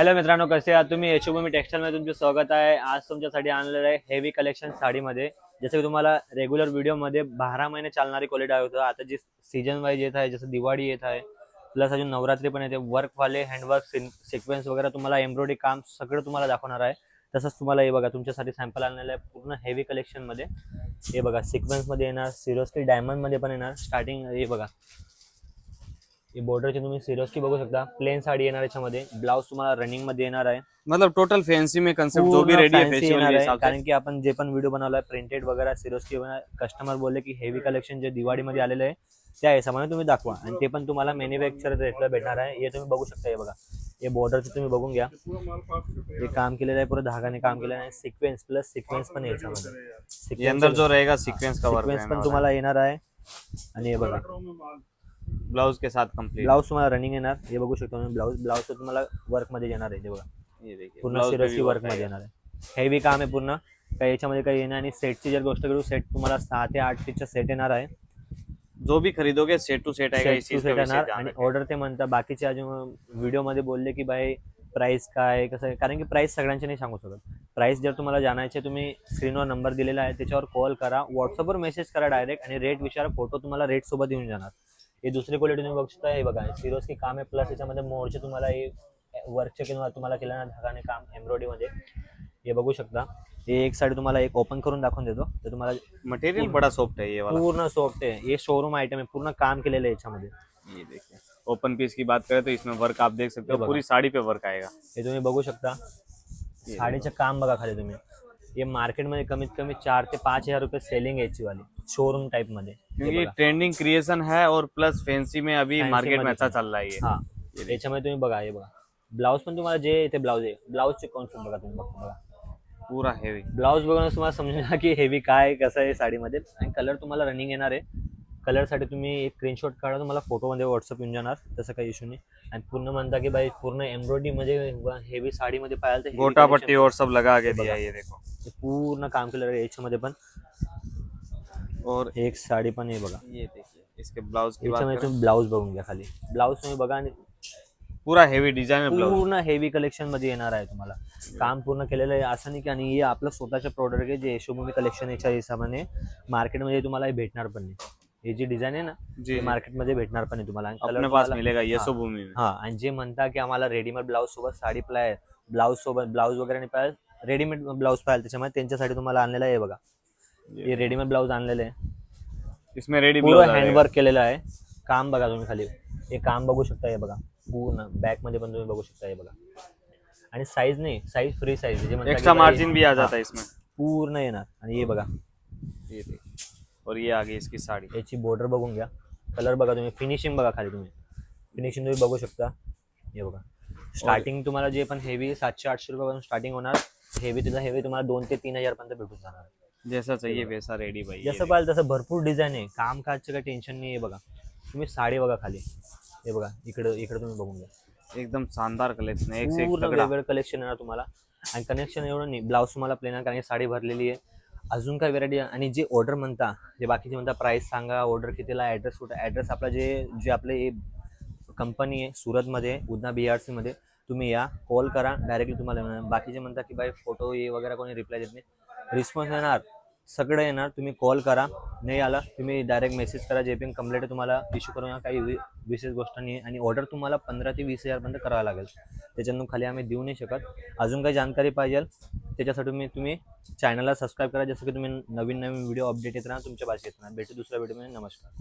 Hello मित्रांनो कसे आहात तुम्ही? यशोभूमी टेक्सटाईल मध्ये तुमचं स्वागत आहे. आज तुमच्यासाठी आणलेलं आहे हेवी कलेक्शन साडीमध्ये. जसं की तुम्हाला रेग्युलर व्हिडिओमध्ये बारा महिने चालणारी क्वालिटी आहे. होतं आता जी सीजन वाईज येत आहे जसं दिवाळी येत आहे प्लस अजून नवरात्री पण येते. वर्कवाले हँडवर्क सिक्वेन्स वगैरे तुम्हाला एम्ब्रॉयडरी काम सगळं तुम्हाला दाखवणार आहे. तसंच तुम्हाला हे बघा तुमच्यासाठी सॅम्पल आणलेलं आहे पूर्ण हेवी कलेक्शनमध्ये हे बघा सिक्वेन्समध्ये येणार सिरोस्की डायमंडमध्ये पण येणार. स्टार्टिंग हे बघा. हे बॉर्डरचे तुम्ही सिरोस्की बघू शकता. प्लेन साडी येणार याच्यामध्ये. ब्लाऊज तुम्हाला रनिंग मध्ये येणार आहे. मतलब टोटल फैंसी में कंसेप्ट जो भी रेडी आहे. कारण की आपण जे पण व्हिडिओ बनवलाय प्रिंटेड वगैरे सिरोस्की कस्टमर बोलले की हेवी कलेक्शन जे दिवाळीमध्ये आलेलं आहे त्या हिशोबाने तुम्ही दाखवा. आणि ते पण तुम्हाला मॅन्युफॅक्चर रेटला भेटणार आहे. हे तुम्ही बघू शकता हे बघा. हे बॉर्डरचं तुम्ही बघून घ्या. हे काम केलेलं आहे पूर्ण धागाने काम केलेलं आहे. सिक्वेन्स प्लस सिक्वेन्स पण याच्यामध्ये. ये जो रहेगा सीक्वेंस का सिक्वेन्स पण तुम्हाला येणार आहे. आणि हे बघा. ब्लाउज के साथ कंप्लीट ब्लाऊज तुम्हाला रनिंग येणार. हे बघू शकता तुम्ही ब्लाऊज ब्लाऊज तुम्हाला वर्कमध्ये येणार आहे ते बघा. पूर्ण ब्लाउज भी वर्कमध्ये। येणार आहे. हेवी काम आहे पूर्ण. काही याच्यामध्ये काही येणार आणि सेटची जर गोष्ट करू सेट तुम्हाला सहा ते आठ पीसचा सेट येणार आहे. जो भी खरीदोगे सेट टू सेट आएगा सेट येणार. आणि। ऑर्डर ते म्हणता बाकीचे अजून व्हिडिओमध्ये बोलले की बाई प्राइस काय कसं आहे? कारण की प्राइस सगळ्यांचे नाही सांगू शकत. प्राइस जर तुम्हाला जाणायचे तुम्ही स्क्रीनवर नंबर दिलेला आहे त्याच्यावर कॉल करा. व्हॉट्सअपवर मेसेज करा डायरेक्ट आणि रेट विचारा. फोटो तुम्हाला रेट सोबत येऊन जाणार. हे दुसरी क्वालिटी तुम्ही बघू शकता हे बघा. सिरोज की काम आहे प्लस याच्यामध्ये मोरचे तुम्हाला हे वर्कचे किंवा तुम्हाला केलं धागाने काम एम्ब्रॉयडरी मध्ये हे बघू शकता. हे एक साईड तुम्हाला एक ओपन करून दाखवून देतो. तर तुम्हाला मटेरियल बड़ा सॉफ्ट है ये वाला. पूर्ण सॉफ्ट आहे. हे शोरूम आयटम आहे. पूर्ण काम केलेलं आहे याच्यामध्ये. ये देखिए ओपन पीस की बात करें तो इसमें वर्क आप देख सकते हो. पूरी साड़ी पे वर्क आएगा. हे तुम्ही बघू शकता. साडीचं काम बघा खाली तुम्ही. हे मार्केटमध्ये कमीत कमी चार ते पाच हज़ार रुपये सेलिंग आहे याची वाली. शोरूम टाइप मध्ये. क्योंकि ट्रेंडिंग क्रिएशन है और प्लस फैंसी में अभी मार्केट में ऐसा अच्छा पण. चल रहा है ब्लाउज हा. याच्यामध्ये तुम्ही बघा हे बघा. ब्लाऊज पण तुम्हाला जे इथे ब्लाऊज आहे. ब्लाऊजचे कॉन्सेप्ट बघा तुम्ही बघा. बघा पूरा हेवी ब्लाऊज बघून तुम्हाला समजून जा की हेवी काय कसं आहे साडीमध्ये. आणि कलर तुम्हाला रनिंग येणार आहे. कलरसाठी तुम्ही एक स्क्रीनशॉट काढा तुम्हाला फोटोमध्ये व्हॉट्सअप येऊन जाणार तसं काही इश्यू नाही. आणि पूर्ण म्हणता की बाई पूर्ण एम्ब्रॉयडरी मध्ये हेवी साडीमध्ये पाहाल तर गोटा पट्टी और सब लगा के. दिया ये देखो. हे पूर्ण काम केलेलं आहे याच्यामध्ये पण. और एक साडी पण आहे बघा. ये देखिए इसके ब्लाउज की बात याच्यामध्ये तुम्ही ब्लाऊज बघून घ्या खाली. ब्लाऊज तुम्ही बघा आणि पूरा हेवी ब्लाउज पूर्ण हेवी कलेक्शनमध्ये येणार आहे तुम्हाला. काम पूर्ण केलेलं आहे. असं नाही की आणि हे आपलं स्वतःचे प्रोडक्ट आहे जे यशोभूमी कलेक्शन याच्या हिशोबाने मार्केटमध्ये तुम्हाला हे भेटणार पण नाही. हे जी डिझाईन आहे ना जी मार्केटमध्ये भेटणार पण तुम्हाला. अपने पास मिलेगा हा. यशो भूमि में हा आणि जे म्हणता की आम्हाला रेडीमेड ब्लाऊज सोबत साडी प्लाय ब्लाऊज सोबत ब्लाऊज वगैरे नाही पाहिजे रेडीमेड ब्लाऊज पाहिजे. त्याच्यामध्ये त्यांच्यासाठी तुम्हाला आणलेलं आहे बघा. हे रेडीमेड ब्लाऊज आणलेलं आहे. इसमें रेडी पूर्ण ब्लाउज हँडवर्क केलेलं आहे. काम बघा तुम्ही खाली. हे काम बघू शकता हे बघा. पूर्ण बॅकमध्ये पण तुम्ही बघू शकता हे बघा. आणि साईज नाही size free size extra margin भी आ जाता है. इसमें. पूर्ण येणार. आणि हे बघा. ये देखिए और ये आ गई इसकी साड़ी। याची बॉर्डर बघून घ्या. कलर बघा तुम्ही. फिनिशिंग बघा खाली तुम्ही. फिनिशिंग तुम्ही बघू शकता. हे बघा. स्टार्टिंग तुम्हाला जे पण हेवी सातशे आठशे रुपयापासून स्टार्टिंग होणार हेवी तिथं हेवी तुम्हाला दोन ते तीन हजार पर्यंत भेटून जाणार. जैसा चाहिए वैसा रेडी भाई जसं पाहिजे तसं भरपूर डिझाईन आहे. काम काजचं काही टेन्शन नाही आहे बघा. तुम्ही साडी बघा खाली. हे बघा इकडं इकडं तुम्ही बघून घ्या। एकदम शानदार कलेक्शन है पूर्ण वेगवेगळं कलेक्शन येणार तुम्हाला. आणि कनेक्शन एवढं नाही. ब्लाऊज तुम्हाला प्लेन आहे कारण साडी भरलेली आहे. अजून काय व्हरायटी आणि जे ऑर्डर म्हणता जे बाकीचे म्हणता प्राईस सांगा ऑर्डर कितीला ॲड्रेस कुठं ॲड्रेस आपला जे जे आपले कंपनी आहे सुरतमध्ये उदना बी आर सीमध्ये तुम्ही या कॉल करा डायरेक्टली तुम्हाला येणार. बाकीचे म्हणता की बाई फोटो ये वगैरे कोणी रिप्लाय देत नाही. रिस्पॉन्स येणार. सगळं येणार. तुम्ही कॉल करा. नाही आला तुम्ही डायरेक्ट मेसेज करा. जे पण कंप्लेंट तुम्हाला इश्यू करून काही विशेष गोष्ट नाही आहे. आणि ऑर्डर तुम्हाला पंधरा ते वीस हजारपर्यंत करावं लागेल. त्याच्यातून खाली आम्ही देऊ नाही शकत. अजून काही जानकारी पाहिजे त्याच्यासाठी मी तुम्ही चॅनलला सबस्क्राईब करा. जसं की तुम्ही नवीन नवीन व्हिडिओ अपडेट येत राहा तुमच्या भाषेत येत राहा भेटू दुसऱ्या व्हिडिओमध्ये नमस्कार.